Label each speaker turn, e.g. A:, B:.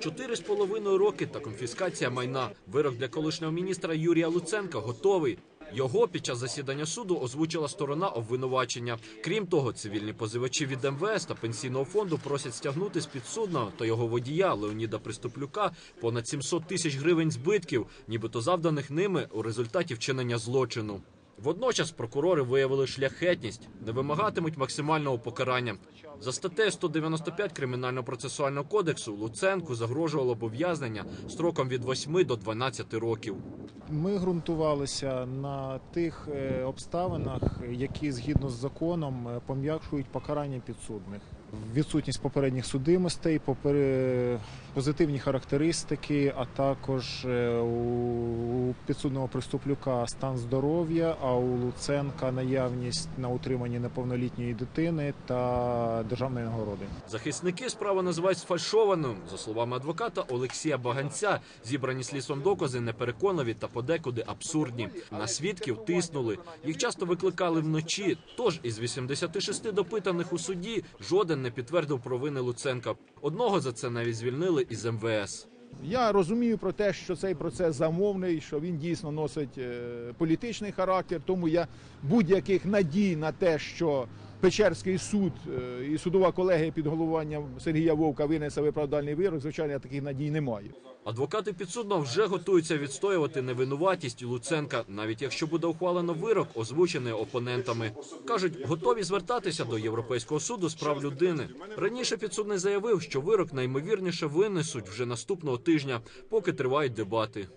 A: Чотири з половиною роки та конфіскація майна. Вирок для колишнього міністра Юрія Луценка готовий. Його під час засідання суду озвучила сторона обвинувачення. Крім того, цивільні позивачі від МВС та пенсійного фонду просять стягнути з підсудного та його водія Леоніда Приступлюка понад 700 тисяч гривень збитків, нібито завданих ними у результаті вчинення злочину. Водночас прокурори виявили шляхетність, не вимагатимуть максимального покарання. За статтею 195 Кримінально-процесуального кодексу Луценку загрожувало обов'язнення строком від 8 до 12 років.
B: Ми ґрунтувалися на тих е, обставинах, які згідно з законом е, пом'якшують покарання підсудних. Відсутність попередніх судимостей, попер- позитивні характеристики, а також е, у підсудного приступлюка стан здоров'я, а у Луценка наявність на утриманні неповнолітньої дитини та державної нагороди.
A: Захисники справу називають сфальшованою. За словами адвоката Олексія Баганця, зібрані слідством докази непереконливі та подекуди абсурдні. На свідків тиснули. Їх часто викликали вночі. Тож із 86 допитаних у суді жоден не підтвердив провини Луценка. Одного за це навіть звільнили із МВС.
C: Я розумію про те, що цей процес замовний, що він дійсно носить е, політичний характер. Тому я будь-яких надій на те, що Печерський суд е, і судова колегія під головуванням Сергія Вовка винесе виправдальний вирок. Звичайно, таких надій не маю.
A: Адвокати підсудного вже готуються відстоювати невинуватість Луценка, навіть якщо буде ухвалено вирок, озвучений опонентами. кажуть, готові звертатися до Європейського суду з прав людини. Раніше підсудний заявив, що вирок наймовірніше винесуть вже наступного тижня, поки тривають дебати.